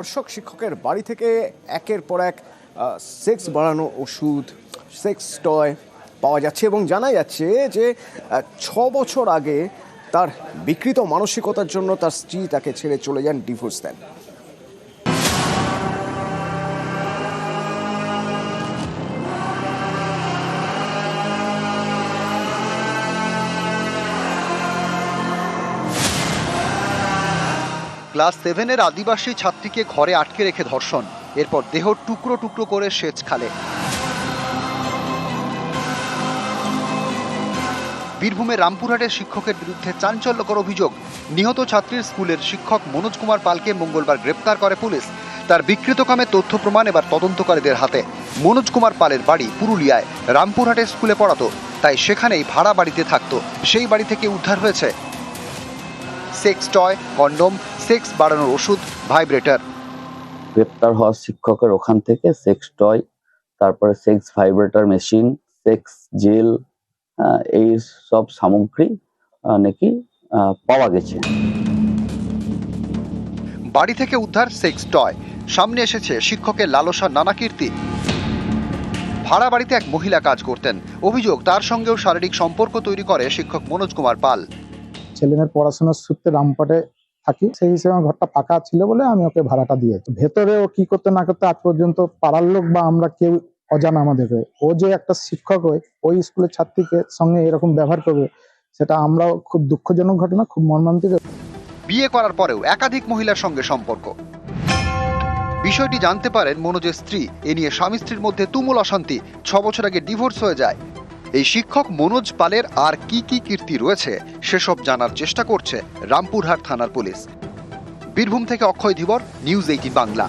দর্শক শিক্ষকের বাড়ি থেকে একের পর এক সেক্স বাড়ানো ওষুধ সেক্স টয় পাওয়া যাচ্ছে এবং জানা যাচ্ছে যে ছ বছর আগে তার বিকৃত মানসিকতার জন্য তার স্ত্রী তাকে ছেড়ে চলে যান ডিভোর্স দেন ক্লাস সেভেনের আদিবাসী ছাত্রীকে ঘরে আটকে রেখে ধর্ষণ। এরপর দেহ টুকরো টুকরো করে সেচ খালে। বীরভূমের রামপুরহাটের শিক্ষকের বিরুদ্ধে চাঞ্চল্যকর অভিযোগ। নিহত ছাত্রীর স্কুলের শিক্ষক মনোজ কুমার পালকে মঙ্গলবার গ্রেপ্তার করে পুলিশ। তার বিকৃতকামে তথ্য প্রমাণ এবার তদন্তকারীদের হাতে। মনোজ কুমার পালের বাড়ি পুরুলিয়ায়। রামপুরহাটের স্কুলে পড়াতো। তাই সেখানেই ভাড়া বাড়িতে থাকতো। সেই বাড়ি থেকে উদ্ধার হয়েছে। সেক্স টয়, কন্ডোম সেক্স বাড়ানোর ওষুধ ভাইব্রেটার। গ্রেপ্তার হওয়া শিক্ষকের ওখান থেকে সেক্স টয় তারপরে sex vibrator machine sex gel এই সব সামগ্রী নাকি আহ, পাওয়া গেছে। বাড়ি থেকে উদ্ধার সেক্স টয়। সামনে এসেছে শিক্ষকের লালসা নানা কীর্তি। ভাড়া বাড়িতে এক মহিলা কাজ করতেন। অভিযোগ তার সঙ্গেও শারীরিক সম্পর্ক তৈরি করে শিক্ষক মনোজ কুমার পাল। ছেলেমেয়ের পড়াশোনার সূত্রে রামপাটে থাকি, সেই হিসেবে আমার ঘরটা ফাঁকা ছিল বলে আমি ওকে ভাড়াটা দিয়েছি ভেতরে ও কি করতে না করতে আজ পর্যন্ত পাড়ার লোক বা আমরা কেউ অজানা আমাদেরকে। ও যে একটা শিক্ষক হয়ে ওই স্কুলের ছাত্রীকে সঙ্গে এরকম ব্যবহার করবে, সেটা আমরাও খুব দুঃখজনক ঘটনা, খুব মর্মান্তিক। বিয়ে করার পরেও একাধিক মহিলার সঙ্গে সম্পর্ক। বিষয়টি জানতে পারেন মনোজের স্ত্রী। এ নিয়ে স্বামী স্ত্রীর মধ্যে তুমুল অশান্তি। ছ বছর আগে ডিভোর্স হয়ে যায়। এই শিক্ষক মনোজ পালের আর কি কি কীর্তি রয়েছে সেসব জানার চেষ্টা করছে রামপুরহাট থানার পুলিশ। বীরভূম থেকে অক্ষয় ধীবর, নিউজ এইটিন বাংলা।